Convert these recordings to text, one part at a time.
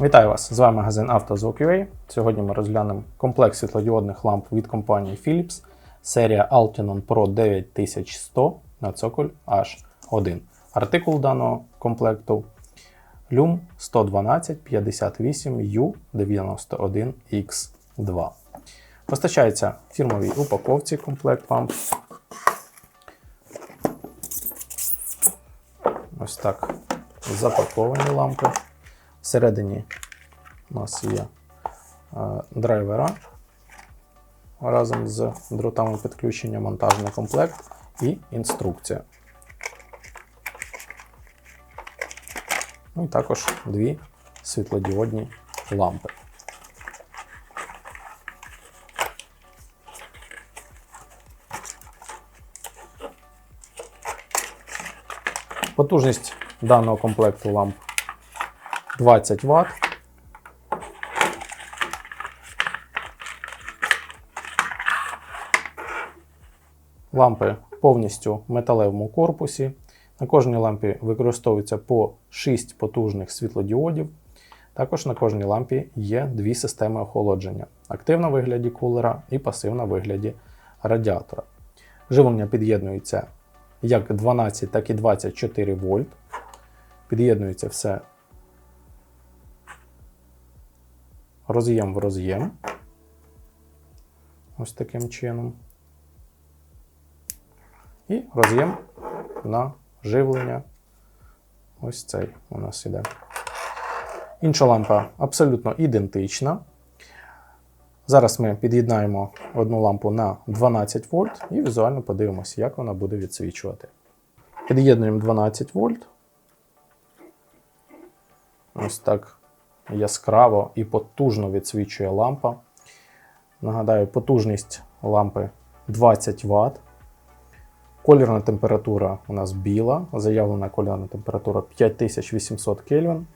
Вітаю вас! З вами магазин «Автозвук.UA». Сьогодні ми розглянемо комплекс світлодіодних ламп від компанії Philips, серія Altinon Pro 9100 на цоколь H1. Артикул даного комплекту LUM 11258U91X2. Постачається фірмовій упаковці комплект ламп. Ось так запаковані лампи. Всередині у нас є е, драйвера разом з дротами підключення, монтажний комплект і інструкція. Ну і також дві світлодіодні лампи. Потужність даного комплекту ламп 20 Вт. Лампи повністю в металевому корпусі. На кожній лампі використовується по 6 потужних світлодіодів. Також на кожній лампі є дві системи охолодження: активна в вигляді кулера і пасивна в вигляді радіатора. Живлення під'єднується як 12, так і 24 вольт. Під'єднується все роз'єм в роз'єм. Ось таким чином. І роз'єм на живлення. Ось цей у нас іде. Інша лампа абсолютно ідентична. Зараз ми під'єднаємо одну лампу на 12 вольт і візуально подивимося, як вона буде відсвічувати. Під'єднуємо 12 вольт. Ось так яскраво і потужно відсвічує лампа. Нагадаю, потужність лампи 20 Вт. Колірна температура у нас біла, заявлена колірна температура 5800 Кельвін.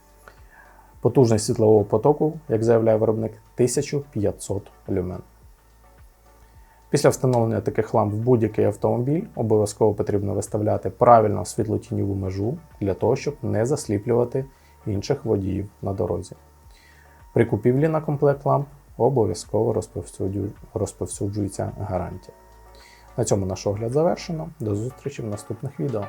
Потужність світлового потоку, як заявляє виробник, 1500 люмен. Після встановлення таких ламп в будь-який автомобіль обов'язково потрібно виставляти правильно світлотіньову межу для того, щоб не засліплювати інших водіїв на дорозі. При купівлі на комплект ламп обов'язково розповсюджується гарантія. На цьому наш огляд завершено. До зустрічі в наступних відео.